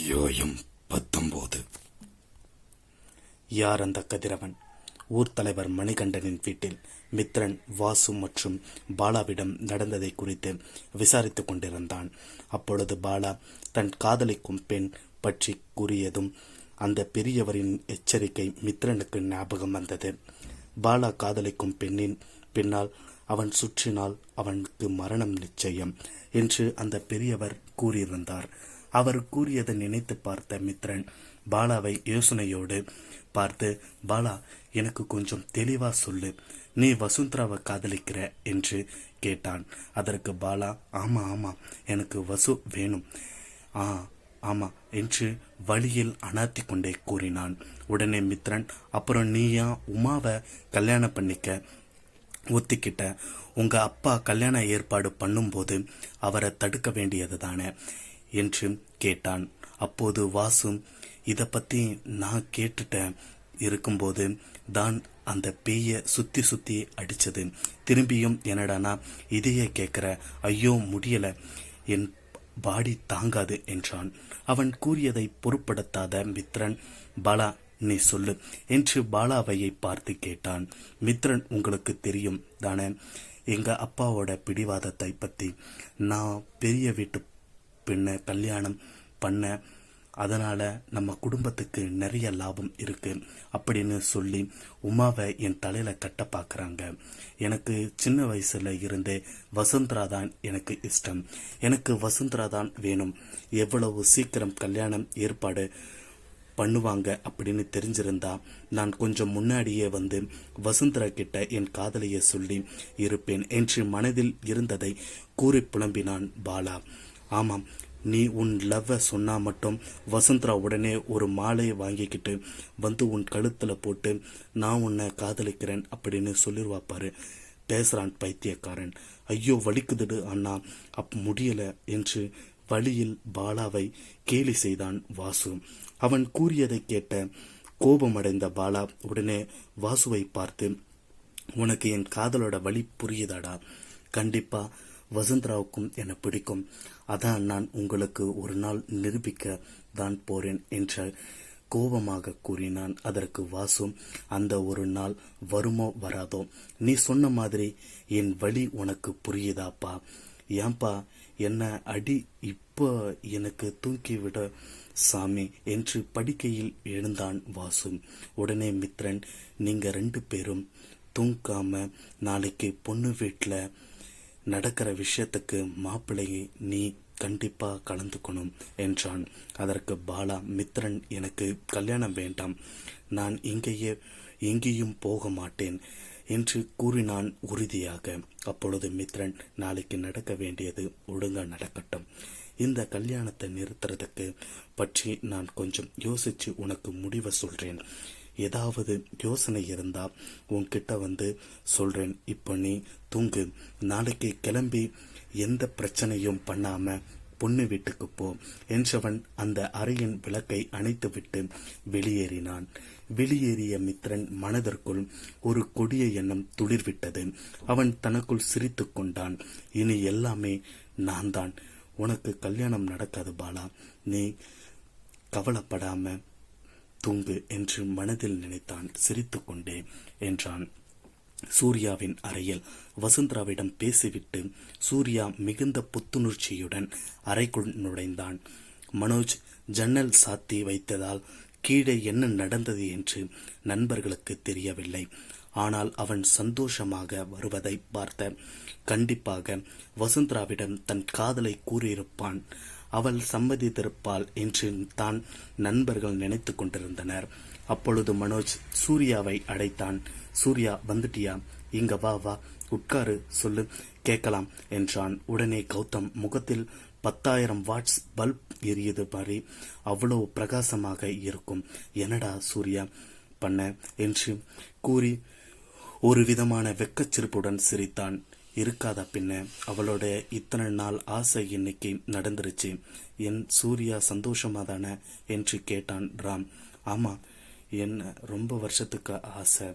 அத்தியாயம் பத்தொன்பது யார் அந்த கதிரவன்? ஊர் தலைவர் மணிகண்டனின் வீட்டில் மித்ரன் வாசு மற்றும் பாலாவிடம் நடந்ததை குறித்து விசாரித்துக் கொண்டிருந்தான். அப்பொழுது பாலா தன் காதலிக்கும் பெண் பற்றி கூறியதும் அந்த பெரியவரின் எச்சரிக்கை மித்ரனுக்கு ஞாபகம் வந்தது. பாலா காதலிக்கும் பெண்ணின் பின்னால் அவன் சுற்றினால் அவனுக்கு மரணம் நிச்சயம் என்று அந்த பெரியவர் கூறியிருந்தார். அவர் கூறியதை நினைத்து பார்த்த மித்ரன் பாலாவை யோசனையோடு பார்த்து பாலா எனக்கு கொஞ்சம் தெளிவா சொல்லு. நீ வசுந்தராவை காதலிக்கிற? என்று கேட்டான். அதற்கு பாலா ஆமா ஆமா எனக்கு வசு வேணும். ஆ ஆமா என்று வழியில் அனாத்தி கொண்டே கூறினான். உடனே மித்ரன் அப்புறம் நீயா உமாவை கல்யாணம் பண்ணிக்க? ஒத்திக்கிட்ட. உங்க அப்பா கல்யாண ஏற்பாடு பண்ணும்போது அவரை தடுக்க வேண்டியது தானே என்று கேட்டான். அப்போது வாசு இதை பத்தி நான் கேட்டுட்டேன். இருக்கும்போது தான் அந்த பேய சுத்தி சுத்தி அடிச்சது. திரும்பியும் என்னடானா இதையே கேட்குற ஐயோ முடியல. என் பாடி தாங்காது என்றான். அவன் கூறியதை பொருட்படுத்தாத மித்ரன் பாலா நீ சொல்லு என்று பாலாவையை பார்த்து கேட்டான். மித்ரன் உங்களுக்கு தெரியும் தானே? எங்க அப்பாவோட பிடிவாதத்தை பத்தி. நான் பெரிய வீட்டு பெண்ணை கல்யாணம் பண்ண அதனால் நம்ம குடும்பத்துக்கு நிறைய லாபம் இருக்கு அப்படின்னு சொல்லி உமாவை என் தலையில் கட்ட பார்க்குறாங்க எனக்கு சின்ன வயசுல இருந்தே வசுந்தரா தான் எனக்கு இஷ்டம். எனக்கு வசுந்தரா தான் வேணும். எவ்வளவு சீக்கிரம் கல்யாணம் ஏற்பாடு பண்ணுவாங்க அப்படின்னு தெரிஞ்சிருந்தா நான் கொஞ்சம் முன்னாடியே வந்து வசுந்தரா கிட்ட என் காதலியை சொல்லி இருப்பேன் என்று மனதில் இருந்ததை கூறி புலம்பினான் பாலா. ஆமாம் நீ உன் லவ்வை சொன்னால் மட்டும் வசந்தரா உடனே ஒரு மாலையை வாங்கிக்கிட்டு வந்து உன் கழுத்தில் போட்டு நான் உன்னை காதலிக்கிறேன் அப்படின்னு சொல்லிடுவாப்பாரு பாரு. பைத்தியக்காரன். ஐயோ வலிக்குதுடு அண்ணா. அப் முடியலை என்று வழியில் பாலாவை கேலி செய்தான் வாசு. அவன் கூறியதை கேட்ட கோபமடைந்த பாலா உடனே வாசுவை பார்த்து உனக்கு என் காதலோட வழி புரியுதாடா? கண்டிப்பாக வசந்தராவுக்கும் என பிடிக்கும். அதான் நான் உங்களுக்கு ஒரு நாள் நிரூபிக்க தான் போறேன் என்று கோபமாக கூறினான். அதற்கு வாசு அந்த ஒரு நாள் வருமோ வராதோ? நீ சொன்ன மாதிரி என் வழி உனக்கு புரியுதாப்பா? ஏன்பா என்ன அடி இப்போ எனக்கு தூக்கிவிட சாமி என்று படுக்கையில் எழுந்தான் வாசு. உடனே மித்ரன் நீங்க ரெண்டு பேரும் தூங்காம நாளைக்கு பொண்ணு வீட்டில் நடக்கிற விஷயத்துக்கு மாப்பிள்ளையை நீ கண்டிப்பா கலந்துக்கணும் என்றான். அதற்கு பாலா மித்ரன் எனக்கு கல்யாணம் வேண்டாம். நான் இங்கேயே எங்கேயும் போக மாட்டேன் என்று கூறினான் உறுதியாக. அப்பொழுது மித்ரன் நாளைக்கு நடக்க வேண்டியது ஒழுங்கா நடக்கட்டும். இந்த கல்யாணத்தை நிறுத்துறதுக்கு பற்றி நான் கொஞ்சம் யோசிச்சு உனக்கு முடிவை சொல்றேன். ஏதாவது யோசனை இருந்தா உன்கிட்ட வந்து சொல்றேன். இப்போ நீ தூங்கு. நாளைக்கு கிளம்பி எந்த பிரச்சனையும் பண்ணாம பொண்ணு வீட்டுக்கு போ. என்றவன் அந்த அறையின் விளக்கை அணைத்துவிட்டு வெளியேறினான். வெளியேறிய மித்ரன் மனதிற்குள் ஒரு கொடிய எண்ணம் துளிர்விட்டது. அவன் தனக்குள் சிரித்து கொண்டான். இனி எல்லாமே நான் தான் உனக்கு கல்யாணம் நடக்காது பாலா. நீ கவலைப்படாம தூங்கு என்று மனதில் நினைத்தான் சிரித்துக்கொண்டே என்றான். சூர்யாவின் அறையில் வசுந்தராவிடம் பேசிவிட்டு சூர்யா மிகுந்த புத்துணர்ச்சியுடன் அறைக்குள் நுழைந்தான். மனோஜ் ஜன்னல் சாத்தி வைத்ததால் கீழே என்ன நடந்தது என்று நண்பர்களுக்கு தெரியவில்லை. ஆனால் அவன் சந்தோஷமாக வருவதை பார்த்த. கண்டிப்பாக வசுந்தராவிடம் தன் காதலை கூறியிருப்பான். அவள் சம்மதித்திருப்பாள் என்று தான் நண்பர்கள் நினைத்து கொண்டிருந்தனர். அப்பொழுது மனோஜ் சூர்யாவை அடைத்தான். சூர்யா வந்துட்டியா? இங்க வா வா உட்காரு சொல்லு கேட்கலாம் என்றான். உடனே கௌதம் முகத்தில் பத்தாயிரம் வாட்ஸ் பல்ப் எரியது மாதிரி அவ்வளவு பிரகாசமாக இருக்கும். என்னடா சூர்யா பண்ண? என்று கூறி ஒரு விதமான வெக்கச்சிரிப்புடன் சிரித்தான். இருக்காதா பின்ன? அவளோட இத்தனை நாள் ஆசை இன்னைக்கு நடந்துருச்சு? என் சூர்யா சந்தோஷமா தானே என்று கேட்டான் ராம். ஆமா என்ன ரொம்ப வருஷத்துக்கு ஆசை.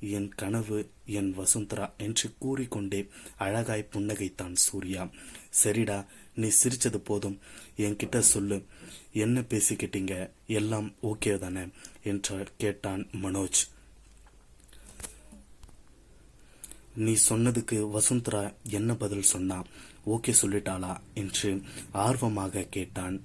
என் கனவு என் வசுந்தரா என்று கூறிக்கொண்டே அழகாய் புன்னகைத்தான் சூர்யா. சரிடா நீ சிரிச்சது போதும். என்கிட்ட சொல்லு. என்ன பேசிக்கிட்டீங்க? எல்லாம் ஓகே தானே என்று கேட்டான் மனோஜ். நீ சொன்னதுக்கு வசுந்தரா என்ன பதில் சொன்னா? ஓகே சொல்லிட்டாளா? என்று ஆர்வமாக கேட்டான்.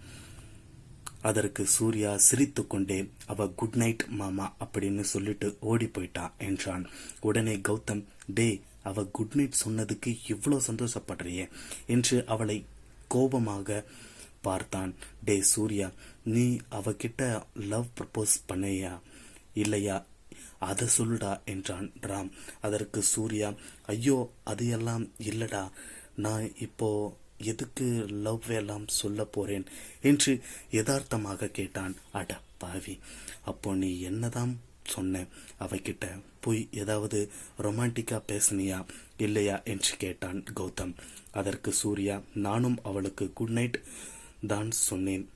அதற்கு சூர்யா சிரித்துக்கொண்டே அவ குட் நைட் மாமா அப்படின்னு சொல்லிட்டு ஓடி போயிட்டா என்றான். உடனே கௌதம் டே அவ குட் நைட் சொன்னதுக்கு இவ்வளோ சந்தோஷப்படுறியே என்று அவளை கோபமாக பார்த்தான். டே சூர்யா நீ அவகிட்ட லவ் ப்ரப்போஸ் பண்ணையா? இல்லையா? அதை சொல்லுடா என்றான் ராம். அதற்கு சூர்யா ஐயோ அது எல்லாம் இல்லடா. நான் இப்போ எதுக்கு லவ் எல்லாம் சொல்ல போறேன்? என்று யதார்த்தமாக கேட்டான். அட பாவி அப்போ நீ என்னதான் சொன்ன? அவகிட்ட போய் ஏதாவது ரொமான்டிக்கா பேசுனியா இல்லையா? என்று கேட்டான் கௌதம். அதற்கு சூர்யா நானும் அவளுக்கு குட் நைட் தான் சொன்னேன்.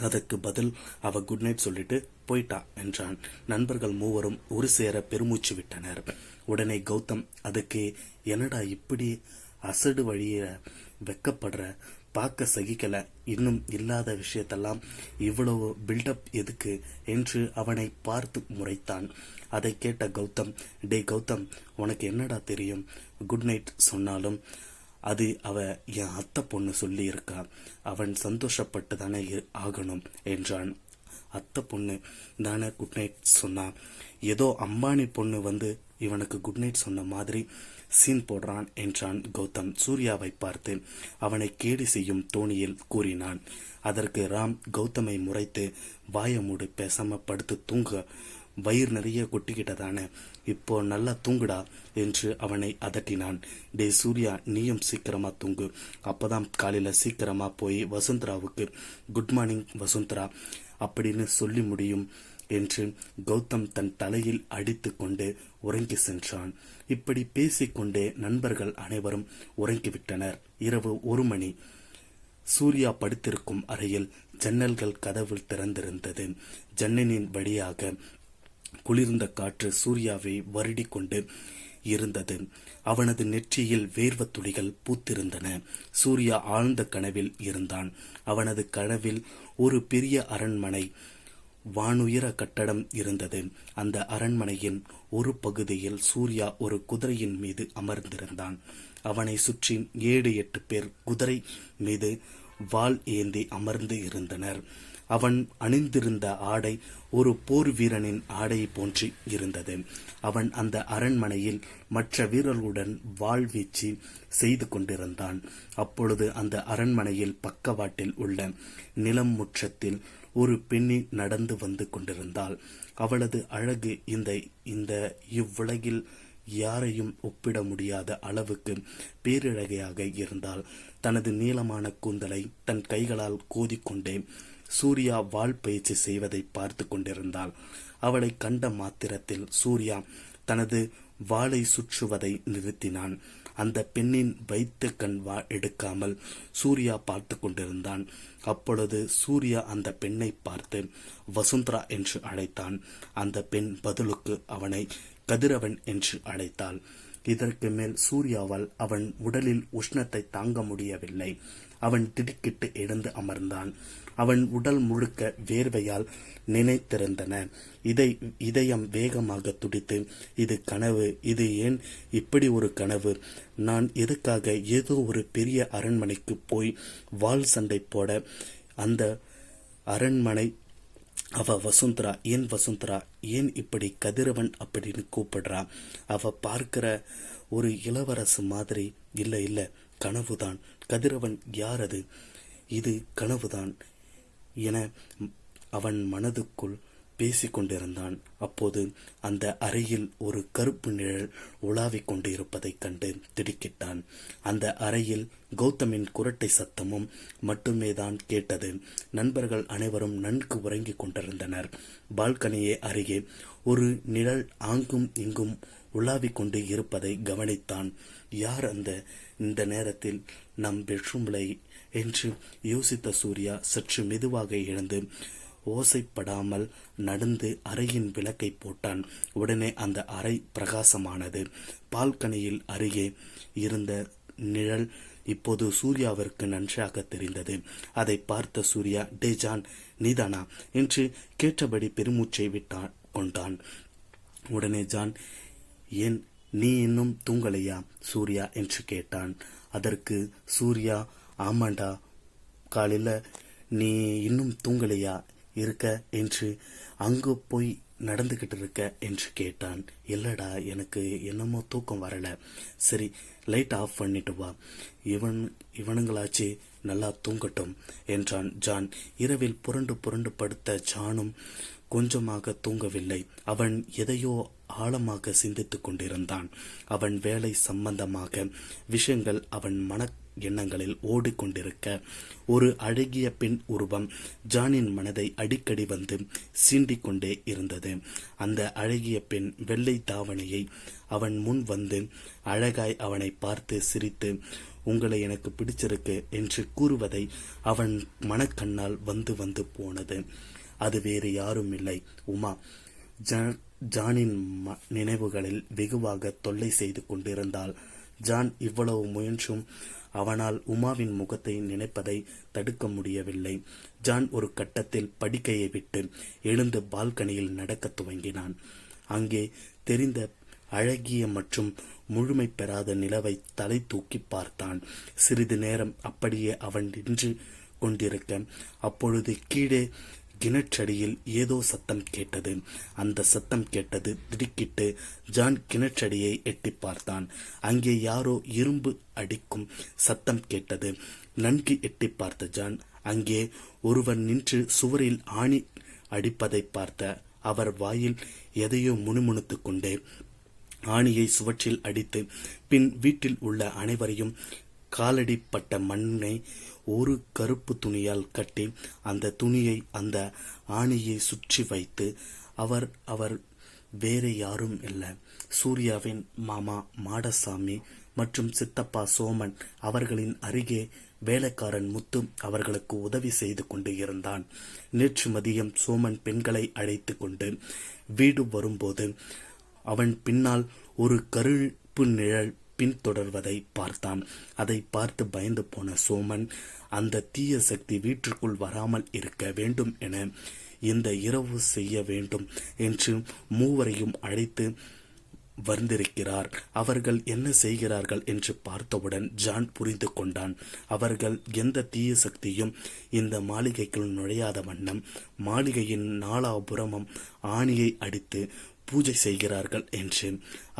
அதற்கு பதில் அவ குட் நைட் சொல்லிட்டு போயிட்டா என்றான். நண்பர்கள் மூவரும் ஒரு சேர பெருமூச்சு விட்டனர். உடனே கௌதம் அதுக்கு என்னடா இப்படி அசடு வழிய வெக்கப்படுற? பார்க்க சகிக்கல. இன்னும் இல்லாத விஷயத்தெல்லாம் இவ்வளவு பில்டப் எதுக்கு? என்று அவனை பார்த்து முறைத்தான். அதை கேட்ட கௌதம் டே கௌதம் உனக்கு என்னடா தெரியும்? குட் நைட் சொன்னாலும் அது அவ என் அத்தை பொண்ணு சொல்லி இருக்கா அவன் சந்தோஷப்பட்டு தானே ஆகணும் என்றான். அத்தை பொண்ணு. தானே குட் நைட் சொன்னான் ஏதோ அம்பானி பொண்ணு வந்து இவனுக்கு குட் நைட் சொன்ன மாதிரி சீன் போடுறான் என்றான் கௌதம். சூர்யாவை பார்த்து அவனை கேடி செய்யும் தோணியில் கூறினான். அதற்கு ராம் கௌதமை முறைத்து வாய மூடு பேசாம படுத்து தூங்க. வயிறு நிறைய கொட்டிக்கிட்டதானே. இப்போ நல்லா தூங்குடா என்று அவனை அதட்டினான். டே சூர்யா நீயும் சீக்கிரமா தூங்கு. அப்பதான் காலையில சீக்கிரமா போய் வசுந்தராவுக்கு குட் மார்னிங் வசுந்தரா. அப்படின்னு சொல்லி முடியும் என்று கௌதம் தன் தலையில் அடித்து கொண்டு உறங்கி சென்றான். இப்படி பேசிக்கொண்டே நண்பர்கள் அனைவரும் உறங்கிவிட்டனர். இரவு ஒரு மணி. சூர்யா படுத்திருக்கும் அறையில் ஜன்னல்கள் கதவு திறந்திருந்தது. ஜன்னலின் வழியாக குளிர்ந்த காற்று சூர்யாவை வருடிக்கொண்டு இருந்தது. அவனது நெற்றியில் வேர்வத் துளிகள் பூத்திருந்தன. சூர்யா ஆழ்ந்த கனவில் இருந்தான். அவனது கனவில் ஒரு பெரிய அரண்மனை வானுயர கட்டடம் இருந்தது. அந்த அரண்மனையின் ஒரு பகுதியில் சூர்யா ஒரு குதிரையின் மீது அமர்ந்திருந்தான். அவனை சுற்றி ஏழு எட்டு பேர் குதிரை மீது வாள் ஏந்தி அமர்ந்து இருந்தனர். அவன் அணிந்திருந்த ஆடை ஒரு போர் வீரனின் ஆடை போன்று இருந்தது. அவன் அந்த அரண்மனையில் மற்ற வீரர்களுடன் வாழ்வீச்சு செய்து கொண்டிருந்தான். அப்பொழுது அந்த அரண்மனையில் பக்கவாட்டில் உள்ள நிலம் முற்றத்தில் ஒரு பெண்ணி நடந்து வந்து கொண்டிருந்தாள். அவளது அழகு இந்த இந்த இவ்வுலகில் யாரையும் ஒப்பிட முடியாத அளவுக்கு பேரழகையாக இருந்தால் தனது நீளமான கூந்தலை தன் கைகளால் கோதிக்கொண்டே சூர்யா வாள் பயிற்சி செய்வதை பார்த்து கொண்டிருந்தாள். அவளை கண்ட மாத்திரத்தில் சூர்யா தனது வாளை சுற்றுவதை நிறுத்தினான். அந்த பெண்ணின் வைத்த கண் வா எடுக்காமல் சூர்யா பார்த்து கொண்டிருந்தான். அப்பொழுது சூர்யா அந்த பெண்ணை பார்த்து வசுந்தரா என்று அழைத்தான். அந்த பெண் பதிலுக்கு அவனை கதிரவன் என்று அழைத்தாள். இதற்கு மேல் சூர்யாவால் அவன் உடலில் உஷ்ணத்தை தாங்க முடியவில்லை. அவன் திடுக்கிட்டு எழுந்து அமர்ந்தான். அவன் உடல் முழுக்க வேர்வையால் நினைத்திருந்தன. இதை இதயம் வேகமாக துடித்து இது கனவு இது ஏன் இப்படி ஒரு கனவு? நான் எதுக்காக ஏதோ ஒரு பெரிய அரண்மனைக்கு போய் வாள் சண்டை போட அந்த அரண்மனை அவ வசுந்தரா ஏன் வசுந்தரா ஏன் இப்படி கதிரவன் அப்படின்னு கூப்பிடுறா? அவ பார்க்கிற ஒரு இளவரசு மாதிரி இல்லை இல்லை கனவுதான். கதிரவன் யார் அது? இது கனவுதான். என அவன் மனதுக்குள் பேசிக் கொண்டிருந்தான் அப்போது அந்த அறையில் ஒரு கருப்பு நிழல் உலாவிக் கொண்டு இருப்பதைக் கண்டு திடுக்கிட்டான். அந்த அறையில் கௌதமின் குரட்டை சத்தமும் மட்டுமே தான் கேட்டது. நண்பர்கள் அனைவரும் நன்கு உறங்கிக் கொண்டிருந்தனர். பால்கனியே அருகே ஒரு நிழல் ஆங்கும் இங்கும் உலாவிக் கொண்டு இருப்பதை கவனித்தான். யார் அந்த? இந்த நேரத்தில் நம் பெட்ரூம்லை என்று யோசித்த சூர்யா சற்று மெதுவாக எழுந்து ஓசைப்படாமல் நடந்து அறையின் விளக்கை போட்டான். உடனே அந்த அறை பிரகாசமானது. பால்கனியில் அருகே இருந்த நிழல் இப்போது சூர்யாவிற்கு நன்றாக தெரிந்தது. அதை பார்த்த சூர்யா டே ஜான் நீதானா? என்று கேட்டபடி பெருமூச்சை விட்டான் கொண்டான். உடனே ஜான் ஏன் நீ இன்னும் தூங்கலையா? சூர்யா என்று கேட்டான். அதற்கு சூர்யா ஆமாண்டா. காலையில் நீ இன்னும் தூங்கலையா? இருக்க என்று அங்கு போய் நடந்துக்கிட்டு இருக்க என்று கேட்டான். இல்லடா எனக்கு என்னமோ தூக்கம் வரல. சரி லைட் ஆஃப் பண்ணிட்டு வா. இவன் இவனுங்களாச்சு நல்லா தூங்கட்டும் என்றான் ஜான். இரவில் புரண்டு புரண்டு படுத்த ஜானும் கொஞ்சமாக தூங்கவில்லை. அவன் எதையோ ஆழமாக சிந்தித்துக் கொண்டிருந்தான். அவன் வேலை சம்பந்தமாக விஷயங்கள் அவன் மன எண்ணங்களில் ஓடிக்கொண்டிருக்க ஒரு அழகிய பெண் உருவம் ஜானின் மனதை அடிக்கடி வந்து சீண்டிக்கொண்டே இருந்தது. அந்த அழகிய பெண் வெள்ளை தாவணியை அவன் முன் வந்து அழகாய் அவனை பார்த்து சிரித்து உங்களை எனக்கு பிடிச்சிருக்கு என்று கூறுவதை அவன் மனக்கண்ணால் வந்து வந்து போனது. அது வேறு யாரும் இல்லை உமா. ஜானின் ம- நினைவுகளில் வெகுவாக தொல்லை செய்து கொண்டிருந்தாள். ஜான் இவ்வளவு முயன்றும் அவனால் உமாவின் முகத்தை நினைப்பதை தடுக்க முடியவில்லை. ஜான் ஒரு கட்டத்தில் படுக்கையை விட்டு எழுந்து பால்கனியில் நடக்கத் துவங்கினான். அங்கே தெரிந்த அழகிய மற்றும் முழுமை பெறாத நிலவை தலை தூக்கி பார்த்தான். சிறிது நேரம் அப்படியே அவன் நின்று கொண்டிருக்க அப்பொழுது கீழே கிணற்றடியில் ஏதோ சத்தம் கேட்டது. அந்த சத்தம் கேட்டது திடுக்கிட்டு ஜான் கிணற்றடியை எட்டி பார்த்தான். அங்கே யாரோ இரும்பு அடிக்கும் சத்தம் கேட்டது. நன்கு எட்டி பார்த்த ஜான் அங்கே ஒருவன் நின்று சுவரில் ஆணி அடிப்பதை பார்த்த அவர் வாயில் எதையோ முணுமுணுத்துக் கொண்டே ஆணியை சுவற்றில் அடித்து பின் வீட்டில் உள்ள அனைவரையும் காலடிப்பட்ட மண்ணை ஒரு கருப்பு துணியால் கட்டி அந்த துணியை அந்த ஆணியை சுற்றி வைத்து அவர் அவர் வேறு யாரும் இல்லை. சூர்யாவின் மாமா மாடசாமி மற்றும் சித்தப்பா சோமன் அவர்களின் அருகே வேலைக்காரன் முத்து அவர்களுக்கு உதவி செய்து கொண்டு இருந்தான். நேற்று மதியம் சோமன் பெண்களை அழைத்து கொண்டு வீடு வரும்போது அவன் பின்னால் ஒரு கருப்பு நிழல் பின்தொடர்வதை பார்த்தான். அதை பார்த்து பயந்து போன சோமன் அந்த தீய சக்தி வீட்டிற்குள் வராமல் இருக்க வேண்டும் என இந்த இரவு செய்ய வேண்டும் என்று மூவரையும் அழைத்து வந்திருக்கிறார். அவர்கள் என்ன செய்கிறார்கள்? என்று பார்த்தவுடன் ஜான் புரிந்து கொண்டான். அவர்கள் எந்த தீய சக்தியும் இந்த மாளிகைக்குள் நுழையாத வண்ணம் மாளிகையின் நாலாபுறமும் ஆணியை அடித்து பூஜை செய்கிறார்கள் என்று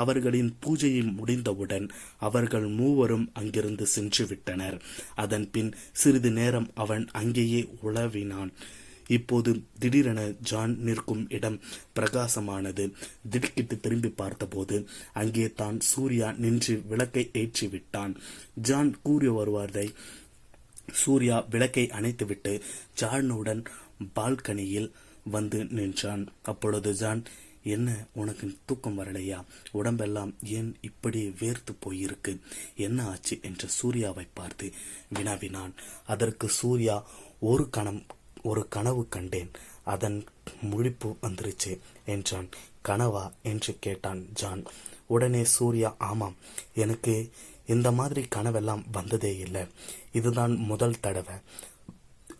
அவர்களின் பூஜையை முடிந்தவுடன் அவர்கள் மூவரும் அங்கிருந்து சென்று விட்டனர் அதன் பின் சிறிது நேரம் அவன் அங்கேயே உழவினான் இப்போது திடீரென ஜான் நிற்கும் இடம் பிரகாசமானது. திடுக்கிட்டு திரும்பி பார்த்தபோது அங்கே தான் சூர்யா நின்று விளக்கை ஏற்றி விட்டான் ஜான் கூறி வருவதை சூர்யா விளக்கை அணைத்துவிட்டு ஜானுடன் பால்கனியில் வந்து நின்றான். அப்பொழுது ஜான் என்ன உனக்கு தூக்கம் வரலையா? உடம்பெல்லாம் ஏன் இப்படி வேர்த்து போயிருக்கு? என்ன ஆச்சு என்று சூர்யாவை பார்த்து வினாவினான். அதற்கு சூர்யா ஒரு கணம் ஒரு கனவு கண்டேன். அதன் முழிப்பு வந்துருச்சு என்றான். கனவா? என்று கேட்டான் ஜான். உடனே சூர்யா ஆமாம் எனக்கு இந்த மாதிரி கனவெல்லாம் வந்ததே இல்லை. இதுதான் முதல் தடவை.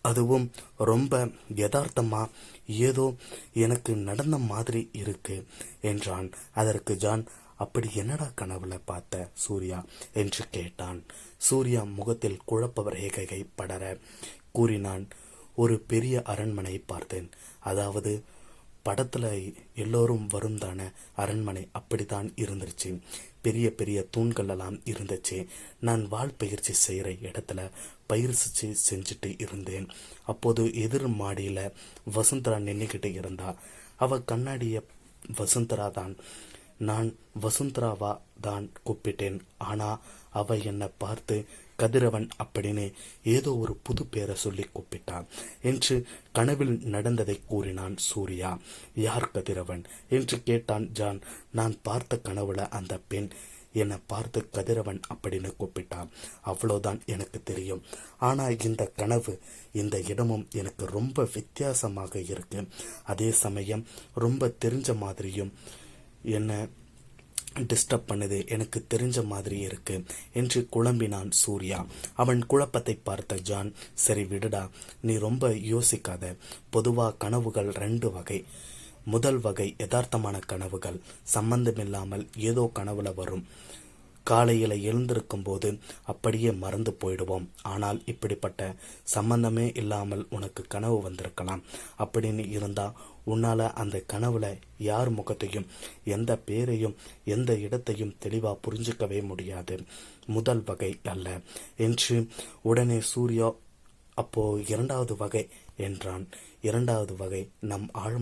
அதுவும் ரொம்ப யதார்த்தமா ஏதோ எனக்கு நடந்த மாதிரி இருக்கு என்றான். அதற்கு ஜான் அப்படி என்னடா கனவுல பார்த்த சூர்யா? என்று கேட்டான். சூர்யா முகத்தில் குழப்ப ரேகைகை படர கூறினான் ஒரு பெரிய அரண்மனை பார்த்தேன். அதாவது படத்துல எல்லோரும் வரும் தானே அரண்மனை அப்படித்தான் இருந்துருச்சு. பெரிய பெரிய தூண்கள் எல்லாம் இருந்துச்சு. நான் வால் பயிற்சி செய்கிற இடத்துல பயிற்சி செஞ்சுட்டு இருந்தேன். அப்போது எதிர் மாடியில் வசுந்தரா நின்றுக்கிட்டு இருந்தா. அவ கண்ணாடிய வசுந்தரா தான். நான் வசுந்தராவா தான் கூப்பிட்டேன். ஆனால் அவ என்னை பார்த்து கதிரவன் அப்படின்னு ஏதோ ஒரு புது பேரை சொல்லி கூப்பிட்டான். என்று கனவில் நடந்ததை கூறினான் சூர்யா. யார் கதிரவன்? என்று கேட்டான் ஜான். நான் பார்த்த கனவுல அந்த பெண். என்னை பார்த்து கதிரவன் அப்படின்னு கூப்பிட்டான். அவ்வளோதான் எனக்கு தெரியும். ஆனால் இந்த கனவு இந்த இடமும் எனக்கு ரொம்ப வித்தியாசமாக இருக்கு. அதே சமயம் ரொம்ப தெரிஞ்ச மாதிரியும் என்ன டிஸ்டர்ப் பண்ணுது. எனக்கு தெரிஞ்ச மாதிரி இருக்கு என்று குழம்பினான் சூர்யா. அவன் குழப்பத்தை பார்த்த ஜான் சரி விடுடா நீ ரொம்ப யோசிக்காத. பொதுவா கனவுகள் ரெண்டு வகை. முதல் வகை யதார்த்தமான கனவுகள். சம்பந்தமில்லாமல் ஏதோ கனவுல வரும். காலையில எழுந்திருக்கும் போது அப்படியே மறந்து போயிடுவோம். ஆனால் இப்படிப்பட்ட சம்பந்தமே இல்லாமல் உனக்கு கனவு வந்திருக்கலாம். அப்படின்னு இருந்தா உன்னால அந்த கனவுல யார் முகத்தையும் எந்த பேரையும் எந்த இடத்தையும் தெளிவா புரிஞ்சுக்கவே முடியாது. முதல் வகை அல்ல. என்று உடனே சூர்யா அப்போ இரண்டாவது வகை என்றான். இரண்டாவது வகை நம் ஆழ்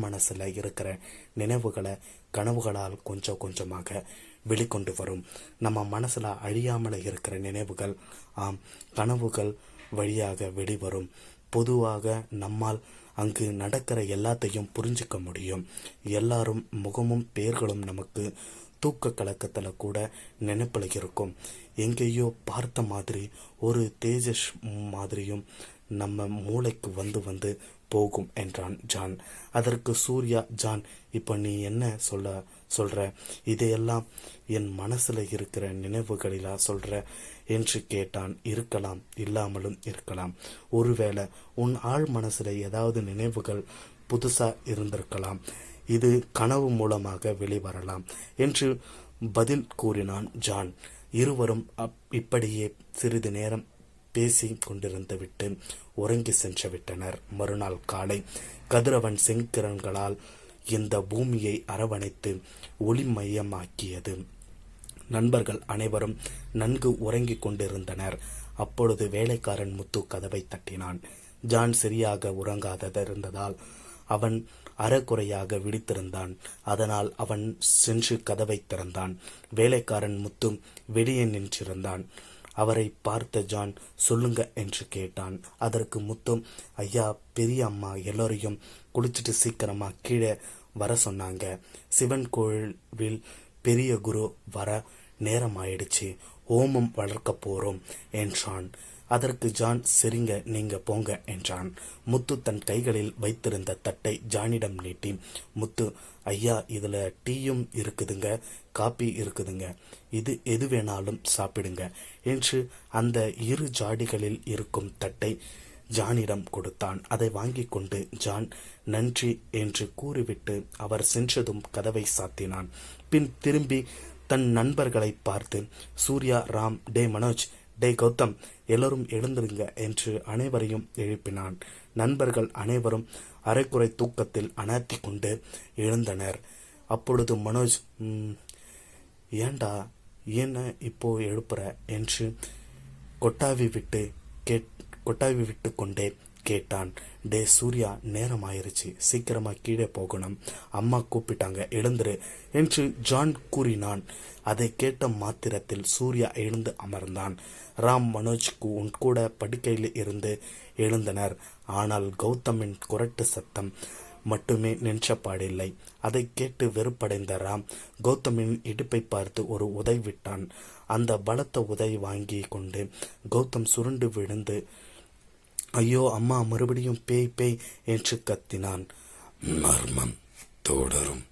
இருக்கிற நினைவுகளை கனவுகளால் கொஞ்சம் கொஞ்சமாக வெளிக்கொண்டு வரும். நம்ம மனசுல அழியாமல் இருக்கிற நினைவுகள் ஆம் கனவுகள் வழியாக வெளிவரும். பொதுவாக நம்மால் அங்கு நடக்கிற எல்லாத்தையும் புரிஞ்சுக்க முடியும். எல்லாரும் முகமும் பேர்களும் நமக்கு தூக்க கலக்கத்துல கூட நினைப்பில் இருக்கும். எங்கேயோ பார்த்த மாதிரி ஒரு தேஜஸ் மாதிரியும் நம்ம மூளைக்கு வந்து வந்து போகும் என்றான் ஜான். அதற்கு சூர்யா ஜான் இப்போ நீ என்ன சொல்ல சொல்ற? இதையெல்லாம் என் மனசுல இருக்கிற நினைவுகளிலா சொல்ற? என்று கேட்டான். இருக்கலாம் இல்லாமலும் இருக்கலாம். ஒருவேளை உன் ஆழ் மனசுல ஏதாவது நினைவுகள் புதுசா இருந்திருக்கலாம். இது கனவு மூலமாக வெளிவரலாம் என்று பதில் கூறினான் ஜான். இருவரும் அப்- இப்படியே சிறிது நேரம் பேசி கொண்டிருந்து விட்டு உறங்கி சென்று விட்டனர் மறுநாள் காலை கதிரவன் செங்கிரன்களால் இந்த பூமியை அரவணைத்து ஒளிமயமாக்கியது நண்பர்கள் அனைவரும் நன்கு உறங்கிக் கொண்டிருந்தனர். அப்பொழுது வேலைக்காரன் முத்து கதவை தட்டினான். ஜான் சரியாக உறங்காததிருந்ததால் அவன் அறக்குறையாக விழித்திருந்தான். அதனால் அவன் சென்று கதவை திறந்தான். வேலைக்காரன் முத்து வெளியே நின்றிருந்தான். அவரை பார்த்த ஜான் சொல்லுங்க என்று கேட்டான். அதற்கு முத்தும் ஐயா பெரிய அம்மா எல்லோரையும் குளிச்சுட்டு சீக்கிரமா கீழே வர சொன்னாங்க. சிவன் கோவில் பெரிய குரு வர நேரம் ஆயிடுச்சு ஹோமம் வளர்க்க போறோம் என்றான். அதற்கு ஜான் சரிங்க நீங்க போங்க என்றான். முத்து தன் கைகளில் வைத்திருந்த தட்டை ஜானிடம் நீட்டி முத்து ஐயா இதுல டீயும் இருக்குதுங்க. காப்பி இருக்குதுங்க. இது எது வேணாலும் சாப்பிடுங்க என்று அந்த இரு ஜாடிகளில் இருக்கும் தட்டை ஜானிடம் கொடுத்தான். அதை வாங்கி கொண்டு ஜான் நன்றி என்று கூறிவிட்டு அவர் சென்றதும் கதவை சாத்தினான். பின் திரும்பி தன் நண்பர்களை பார்த்து சூர்யா ராம் டே மனோஜ் டே கௌதம் எல்லோரும் எழுந்திருங்க என்று அனைவரையும் எழுப்பினான். நண்பர்கள் அனைவரும் அரைக்குறை தூக்கத்தில் அனாத்தி கொண்டு எழுந்தனர். அப்பொழுது மனோஜ் ஏண்டா என்ன இப்போ எழுப்புற என்று கொட்டாவி விட்டு கேட் கொட்டாவி விட்டு கொண்டே கேட்டான். டே சூர்யா நேரம் ஆயிருச்சு சீக்கிரமா கீழே போகணும். அம்மா கூப்பிட்டாங்க எழுந்துரு என்று ஜான் கூறினான். அதை கேட்ட மாத்திரத்தில் சூர்யா எழுந்து அமர்ந்தான். ராம் மனோஜ் உன் கூட படுக்கையில் இருந்து எழுந்தனர். ஆனால் கௌதமின் குரட்டு சத்தம். மட்டுமே நின்றபாடில்லை அதை கேட்டு வெறுப்படைந்த ராம் கௌதமின் இடுப்பை பார்த்து ஒரு உதை விட்டான். அந்த பலத்த உதை வாங்கி கொண்டு கௌதம் சுருண்டு விழுந்து ஐயோ அம்மா மறுபடியும் பேய் பேய் என்று கத்தினான். மர்மம் தொடரும்.